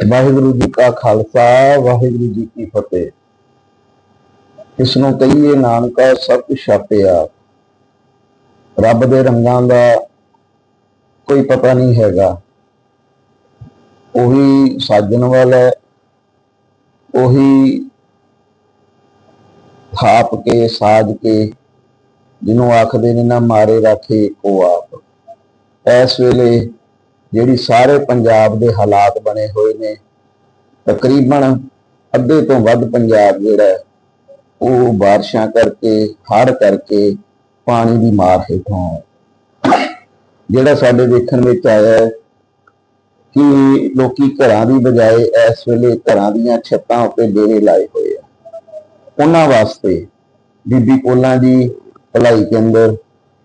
ਵਾਹਿਗੁਰੂ ਜੀ ਕਾ ਖਾਲਸਾ ਵਾਹਿਗੁਰੂ ਜੀ ਕੀ ਫਤਿਹ। ਇਸ ਨੂੰ ਕਹੀਏ ਨਾਨਕਾ ਸਭ ਕੁਛ ਛਾਪਿਆ ਰੱਬ ਦੇ ਰੰਗਾਂ ਦਾ ਕੋਈ ਪਤਾ ਨਹੀਂ ਹੈਗਾ। ਉਹੀ ਸਾਜਣ ਵਾਲਾ ਹੈ, ਉਹੀ ਥਾਪ ਕੇ ਸਾਜ ਕੇ ਜਿਹਨੂੰ ਆਖਦੇ ਨੇ ਨਾ ਮਾਰੇ ਰੱਖੇ ਕੋ ਆਪ। ਇਸ ਵੇਲੇ ਜਿਹੜੀ ਸਾਰੇ ਪੰਜਾਬ ਦੇ ਹਾਲਾਤ ਬਣੇ ਹੋਏ ਨੇ, ਤਕਰੀਬਨ ਅੱਧੇ ਤੋਂ ਵੱਧ ਪੰਜਾਬ ਜਿਹੜਾ ਉਹ ਬਾਰਿਸ਼ਾਂ ਕਰਕੇ, ਹੜ੍ਹ ਕਰਕੇ ਪਾਣੀ ਦੀ ਮਾਰ ਹੇਠੋਂ ਜਿਹੜਾ ਸਾਡੇ ਦੇਖਣ ਵਿੱਚ ਆਇਆ ਹੈ ਕਿ ਲੋਕੀ ਘਰਾਂ ਦੀ ਬਜਾਏ ਇਸ ਵੇਲੇ ਘਰਾਂ ਦੀਆਂ ਛੱਤਾਂ ਉੱਤੇ ਡੇਰੇ ਲਾਏ ਹੋਏ ਆ। ਉਹਨਾਂ ਵਾਸਤੇ ਬੀਬੀ ਕੋਲਾਂ ਦੀ ਭਲਾਈ ਕੇਂਦਰ,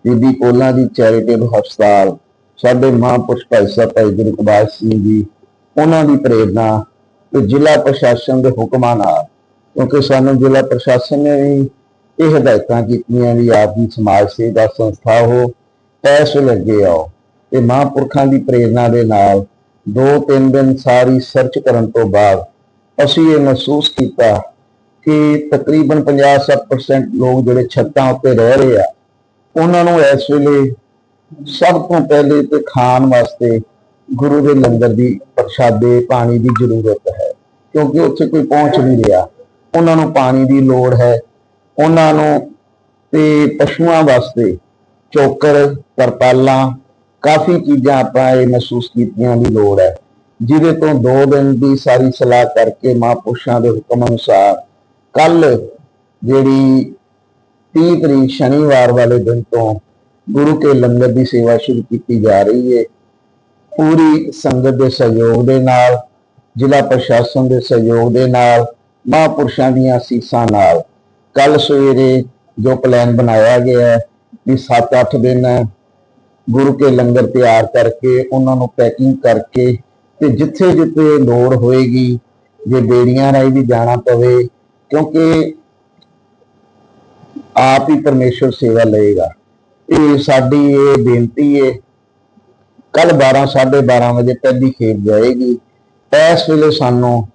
ਬੀਬੀ ਕੋਲਾਂ ਦੀ ਚੈਰੀਟੇਬਲ ਹਸਪਤਾਲ ਸਾਡੇ ਮਹਾਂਪੁਰਸ਼ ਭਾਈ ਸਾਹਿਬ ਭਾਈ ਗੁਰੂ ਇਕਬਾਲ ਸਿੰਘ ਜੀ, ਉਹਨਾਂ ਦੀ ਪ੍ਰੇਰਣਾ ਤੇ ਜ਼ਿਲ੍ਹਾ ਪ੍ਰਸ਼ਾਸਨ ਦੇ ਹੁਕਮਾਂ ਨਾਲ, ਕਿਉਂਕਿ ਸਾਨੂੰ ਜ਼ਿਲ੍ਹਾ ਪ੍ਰਸ਼ਾਸਨ ਨੇ ਵੀ ਇਹ ਹਦਾਇਤਾਂ ਕੀਤੀਆਂ ਵੀ ਆਪ ਦੀ ਸਮਾਜ ਸੇਵਾ ਸੰਸਥਾ ਹੋ ਐਸ ਲੱਗੇ ਆਓ। ਤੇ ਮਹਾਂਪੁਰਖਾਂ ਦੀ ਪ੍ਰੇਰਣਾ ਦੇ ਨਾਲ ਦੋ ਤਿੰਨ ਦਿਨ ਸਾਰੀ ਸਰਚ ਕਰਨ ਤੋਂ ਬਾਅਦ ਅਸੀਂ ਇਹ ਮਹਿਸੂਸ ਕੀਤਾ ਕਿ ਤਕਰੀਬਨ 50-60% ਲੋਕ ਜਿਹੜੇ ਛੱਤਾਂ ਉੱਤੇ ਰਹਿ ਰਹੇ ਆ, ਉਹਨਾਂ ਨੂੰ ਇਸ ਵੇਲੇ ਸਭ ਤੋਂ ਪਹਿਲੇ ਤੇ ਖਾਣ ਵਾਸਤੇ ਗੁਰੂ ਦੇ ਲੰਗਰ ਦੀ ਪ੍ਰਸ਼ਾਦੇ, ਪਾਣੀ ਦੀ ਜ਼ਰੂਰਤ ਹੈ, ਕਿਉਂਕਿ ਉੱਥੇ ਕੋਈ ਪਹੁੰਚ ਨਹੀਂ ਰਿਹਾ। ਉਹਨਾਂ ਨੂੰ ਪਾਣੀ ਦੀ ਲੋੜ ਹੈ। ਉਹਨਾਂ ਨੂੰ ਤੇ ਪਸ਼ੂਆਂ ਵਾਸਤੇ ਚੋਕਰ, ਤਰਪਾਲਾਂ, ਕਾਫੀ ਚੀਜ਼ਾਂ ਆਪਾਂ ਇਹ ਮਹਿਸੂਸ ਕੀਤੀਆਂ ਦੀ ਲੋੜ ਹੈ। ਜਿਹਦੇ ਤੋਂ ਦੋ ਦਿਨ ਦੀ ਸਾਰੀ ਸਲਾਹ ਕਰਕੇ ਮਹਾਂਪੁਰਸ਼ਾਂ ਦੇ ਹੁਕਮ ਅਨੁਸਾਰ ਕੱਲ ਜਿਹੜੀ 30 ਤਰੀਕ ਸ਼ਨੀਵਾਰ ਵਾਲੇ ਦਿਨ ਤੋਂ ਗੁਰੂ ਕੇ ਲੰਗਰ ਦੀ ਸੇਵਾ ਸ਼ੁਰੂ ਕੀਤੀ ਜਾ ਰਹੀ ਹੈ ਪੂਰੀ ਸੰਗਤ ਦੇ ਸਹਿਯੋਗ ਦੇ ਨਾਲ, ਜ਼ਿਲ੍ਹਾ ਪ੍ਰਸ਼ਾਸਨ ਦੇ ਸਹਿਯੋਗ ਦੇ ਨਾਲ, ਮਹਾਂਪੁਰਸ਼ਾਂ ਦੀਆਂ ਅਸੀਸਾਂ ਨਾਲ। ਕੱਲ ਸਵੇਰੇ ਜੋ ਪਲਾਨ ਬਣਾਇਆ ਗਿਆ ਹੈ ਕਿ 7-8 ਦਿਨ ਗੁਰੂ ਕੇ ਲੰਗਰ ਤਿਆਰ ਕਰਕੇ, ਉਹਨਾਂ ਨੂੰ ਪੈਕਿੰਗ ਕਰਕੇ ਤੇ ਜਿੱਥੇ ਜਿੱਥੇ ਲੋੜ ਹੋਏਗੀ, ਜੇ ਬੇੜੀਆਂ ਰਾਹੀਂ ਵੀ ਜਾਣਾ ਪਵੇ, ਕਿਉਂਕਿ ਆਪ ਹੀ ਪਰਮੇਸ਼ਰ ਸੇਵਾ ਲਏਗਾ। ਇਹ ਸਾਡੀ ਇਹ ਬੇਨਤੀ ਹੈ ਕੱਲ 12 12:30 ਵਜੇ ਪਹਿਲੀ ਖੇਪ ਜਾਏਗੀ। ਇਸ ਵੇਲੇ ਸਾਨੂੰ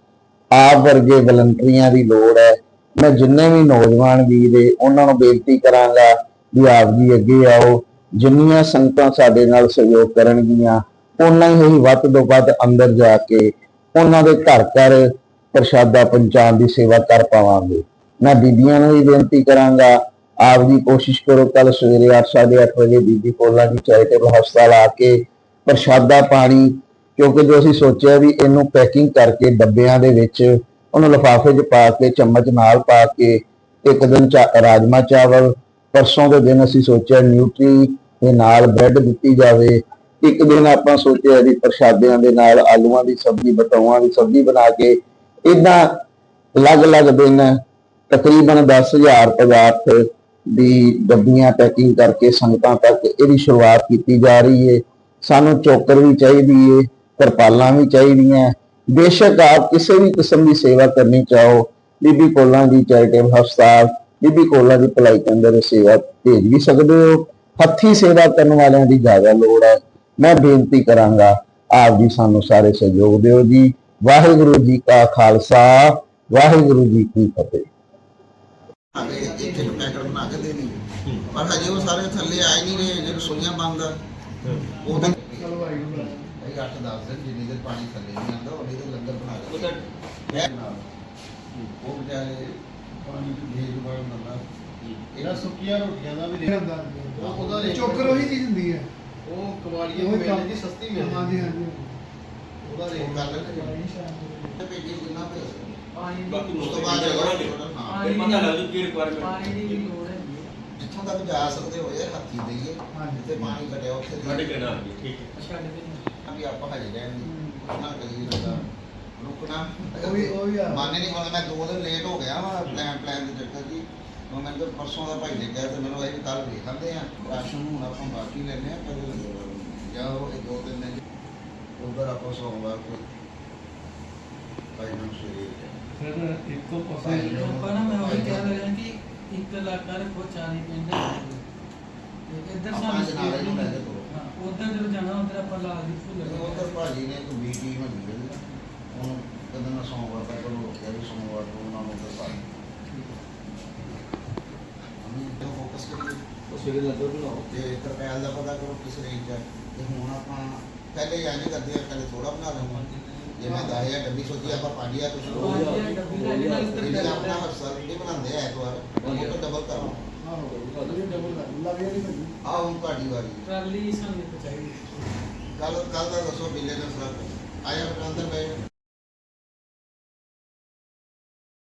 ਆਪ ਵਰਗੇ ਵਲੰਟੀਅਰਾਂ ਦੀ ਲੋੜ ਹੈ। ਮੈਂ ਜਿੰਨੇ ਵੀ ਨੌਜਵਾਨ ਵੀਰ ਦੇ ਉਹਨਾਂ ਨੂੰ ਬੇਨਤੀ ਕਰਾਂਗਾ ਵੀ ਆਪ ਜੀ ਅੱਗੇ ਆਓ। ਜਿੰਨੀਆਂ ਸੰਗਤਾਂ ਸਾਡੇ ਨਾਲ ਸਹਿਯੋਗ ਕਰਨਗੀਆਂ, ਉਹਨਾਂ ਹੀ ਅਸੀਂ ਵੱਧ ਤੋਂ ਵੱਧ ਅੰਦਰ ਜਾ ਕੇ ਉਹਨਾਂ ਦੇ ਘਰ ਘਰ ਪ੍ਰਸ਼ਾਦਾ ਪਹੁੰਚਾਉਣ ਦੀ ਸੇਵਾ ਕਰ ਪਾਵਾਂਗੇ। ਮੈਂ ਬੀਬੀਆਂ ਨੂੰ ਵੀ ਬੇਨਤੀ ਕਰਾਂਗਾ ਆਪ ਜੀ ਕੋਸ਼ਿਸ਼ ਕਰੋ ਕੱਲ ਸਵੇਰੇ 8:30 ਵਜੇ ਬੀਬੀ ਕੋਲਾਂ ਦੀ ਚੈਰੀਟੇਬਲ ਹਸਪਤਾਲ ਆ ਕੇ ਪ੍ਰਸ਼ਾਦਾ ਪਾਣੀ, ਕਿਉਂਕਿ ਜੋ ਅਸੀਂ ਸੋਚਿਆ ਵੀ ਇਹਨੂੰ ਪੈਕਿੰਗ ਕਰਕੇ ਡੱਬਿਆਂ ਦੇ ਵਿੱਚ ਉਹਨੂੰ ਲਿਫਾਫੇ 'ਚ ਪਾ ਕੇ, ਚਮਚ ਨਾਲ ਪਾ ਕੇ, ਇੱਕ ਦਿਨ ਰਾਜਮਾ ਚਾਵਲ, ਪਰਸੋਂ ਦੇ ਦਿਨ ਅਸੀਂ ਸੋਚਿਆ ਨਿਊਟਰੀ ਦੇ ਨਾਲ ਬ੍ਰੈਡ ਦਿੱਤੀ ਜਾਵੇ। ਇੱਕ ਦਿਨ ਆਪਾਂ ਸੋਚਿਆ ਵੀ ਪ੍ਰਸ਼ਾਦਿਆਂ ਦੇ ਨਾਲ ਆਲੂਆਂ ਦੀ ਸਬਜ਼ੀ ਬਤਾਊਆਂ ਦੀ ਸਬਜ਼ੀ ਬਣਾ ਕੇ ਇਦਾਂ ਅਲੱਗ-ਅਲੱਗ ਦਿਨ ਤਕਰੀਬਨ 10000 ਪਦਾਰਥ ਦੀ ਡੱਬੀਆਂ ਪੈਕਿੰਗ ਕਰਕੇ ਸੰਗਤਾਂ ਤੱਕ ਇਹਦੀ ਸ਼ੁਰੂਆਤ ਕੀਤੀ ਜਾ ਰਹੀ ਹੈ ਸਾਨੂੰ ਚੋਕਰ ਵੀ ਚਾਹੀਦੀ ਹੈ ਤਰਪਾਲਾਂ ਵੀ ਚਾਹੀਦੀਆਂ। ਬੇਸ਼ੱਕ ਆਪ ਕਿਸੇ ਵੀ ਕਿਸਮ ਦੀ ਸੇਵਾ ਕਰਨੀ ਚਾਹੋ। ਬੀਬੀ ਕੋਲਾਂ ਦੀ ਚੈਰੀਟੇਬਲ ਹਸਪਤਾਲ ਬੀਬੀ ਕੋਲਾਂ ਦੀ ਭਲਾਈ ਕੇਂਦਰ ਦੀ ਸੇਵਾ ਭੇਜ ਵੀ ਸਕਦੇ ਹੋ। ਹੱਥੀ ਸੇਵਾ ਕਰਨ ਵਾਲਿਆਂ ਦੀ ਜ਼ਿਆਦਾ ਲੋੜ ਹੈ। ਮੈਂ ਬੇਨਤੀ ਕਰਾਂਗਾ, ਆਪ ਜੀ ਸਾਨੂੰ ਸਾਰੇ ਸਹਿਯੋਗ ਦਿਓ ਜੀ। ਵਾਹਿਗੁਰੂ ਜੀ ਕਾ ਖਾਲਸਾ, ਵਾਹਿਗੁਰੂ ਜੀ ਕੀ ਫਤਿਹ। ਆਗੇ ਇੱਕ ਇੱਕ ਪੈਕਟ ਬਣਾ ਕੇ ਦੇਣੀ। ਪਰ ਹਜੇ ਉਹ ਸਾਰੇ ਥੱਲੇ ਆਏ ਨਹੀਂ ਰਹੇ ਜੇ ਰਸੋਈਆਂ ਬੰਦ ਆ। ਉਹ ਤਾਂ ਇਹ 8 10 ਦਿਨ ਜਿੰਨੀ ਦੇਰ ਪਾਣੀ ਥੱਲੇ ਨਹੀਂ ਆਉਂਦਾ ਉਹਨੀ ਦੇਰ ਲੰਗਰ ਬਣਾ ਕੇ ਉਹ ਤਾਂ ਉਹ ਵਿਚਾਰੇ ਪਾਣੀ ਦੀ ਭੇਜ ਬਾਣ ਦਿੰਦਾ ਇਹਨਾਂ ਸੁੱਕੀਆਂ ਰੋਟੀਆਂ ਦਾ ਵੀ ਰੇਟ ਉਹ ਉਹਦਾ ਚੋਕਰ ਉਹੀ ਚੀਜ਼ ਹੁੰਦੀ ਹੈ ਉਹ ਕਵਾੜੀਆਂ ਉਹੀ ਨੂੰ। ਮਿਲਦੀ ਸਸਤੀ ਮਿਲਦੀ ਹਾਂਜੀ ਹਾਂਜੀ। ਉਹਦਾ ਉਹ ਰੇਟ ਕਰ ਲੈਣਗੇ ਭੇਜੀ ਜਿੰਨਾ ਭੇਜ। ਪਾਣੀ ਬਾਕੀ ਦੀ ਉਸ ਤੋਂ ਤੋਂ ਬਾਅਦ ਜਗ੍ਹਾ ਹਾਂ। ਫਿਰ ਪਤਾ ਲੱਗ ਜੂ ਕੀ ਰਿਕੁਆਇਰਮੈਂਟ ਪਾਣੀ ਦੀ ਵੀ ਲੋੜ ਹੈ। ਜਿੱਥੋਂ ਤੱਕ ਜਾ ਸਕਦੇ ਹੋ ਯਾਰ ਹੱਥੀ ਦਈਏ। ਜਿੱਥੇ ਪਾਣੀ ਘਟਿਆ ਉੱਥੇ ਸਾਡੇ ਦੇਈਏ। ਕਹਿਣਾ ਆ ਗਈ ਠੀਕ ਹੈ। ਛੱਡ ਦੇ। ਨਾ। ਵੀ ਆਪਾਂ ਹਜੇ ਰਹਿਣ ਦੀ ਨਾ ਕਰੀਏ ਰਦਾ ਰੁਕਣਾ। ਉਹ ਵੀ- ਉਹ ਵੀ ਆ। ਮਾਨੇ ਨਹੀਂ ਹੁਣ ਮੈਂ ਦੋ ਦਿਨ ਲੇਟ ਹੋ ਗਿਆ ਵਾ ਪਲਾਨ ਪਲਾਨ ਦੇ ਚੱਕਰ ਜੀ ਉਹ ਮੈਨੂੰ ਤਾਂ ਪਰਸੋਂ ਦਾ ਭਾਈ ਨੇ ਕਿਹਾ ਤੇ ਮੈਨੂੰ ਇਹ ਕੱਲ ਵੇਖ ਲੈਂਦੇ ਆ। ਰਾਸ਼ਨ ਨੂੰ ਹੁਣ ਆਪਾਂ ਬਾਕੀ ਲੈਣੇ ਆ ਪਰ ਜਾਂ ਉਹ ਇਹ ਦੋ ਦਿਨ ਨੇ ਉਧਰ ਆਪਾਂ ਸੋਮਵਾਰ ਕੋ ਭਾਈ ਨੂੰ ਸਵੇਰੇ ਫਿਰ ਇੱਕੋ ਪਾਸੇ ਨੂੰ- ਆਪਾਂ ਨਾ ਮੈਂ ਉਹੀ ਕਹਿ ਰਿਹਾ ਕਿ ਇੱਕ ਲੱਖ ਰੱਖੋ 40 ਪਿੰਡ ਤੇ ਇੱਧਰ ਆਪਾਂ ਸਾਨੂੰ ਅੱਜ ਨਾਲ ਇਹਨੂੰ ਲੈ ਕੇ ਤੁਰੋ। ਉਧਰ ਜਦੋਂ ਜਾਣਾ ਉਧਰ ਆਪਾਂ ਲਾ ਦੀ ਭੁੱਲ ਤੇ ਉਧਰ ਭਾਜੀ ਨੇ ਟੀਮ ਬਣੀ ਹੋਈ ਹੈ ਉਹਨੂੰ ਕਹਿੰਦੇ ਨਾ ਸੋਮਵਾਰ ਤੱਕ ਉਹਨੂੰ ਰੋਕਿਆ ਵੀ ਸੋਮਵਾਰ ਨੂੰ ਉਹਨਾਂ ਨੂੰ ਪਾ ਅਸੀਂ ਜੋ ਫੋਕਸ ਕਰੀਏ ਉਹ ਸਵੇਰੇ ਲੱਦੋ ਬਣਾਓ। ਤੇ ਤਰਪੈਲ ਦਾ ਪਤਾ ਕਰੋ ਕਿਸ ਰੇਂਜ ਦਾ। ਤੇ ਹੁਣ ਆਪਾਂ ਪਹਿਲੇ ਹੀ ਇੰਜ ਕਰਦੇ ਆ ਪਹਿਲੇ ਥੋੜਾ ਬਣਾ ਲਵਾਂ ਜੇ ਮੈਂ 10000 ਡੱਬੀ ਸੋਚੀ ਆਪਾਂ 5000 ਤੋਂ ਸ਼ੁਰੂ ਹੋ ਪੰਜ ਹਜ਼ਾਰ ਡੱਬੀ ਲੈ ਲੈਣਾ ਉੱਧਰ ਜਿਹੜੇ ਆਪਣਾ ਹਸਪਤਾਲ ਜਿਹੜੇ ਬਣਾਉਂਦੇ ਆ ਐਤਵਾਰ ਉਹ ਤੋਂ ਡਬਲ ਕਰੋ ਆ ਹੁਣ ਤੁਹਾਡੀ ਵਾਰੀ ਟਰਾਲੀ ਸਾਨੂੰ ਚਾਹੀਦੀ। ਕੱਲ ਕੱਲ ਦਾ ਦੱਸੋ ਬਿੱਲੇ ਦਾ ਸਰ ਆਇਆ ਅੰਦਰ ਬੈਠ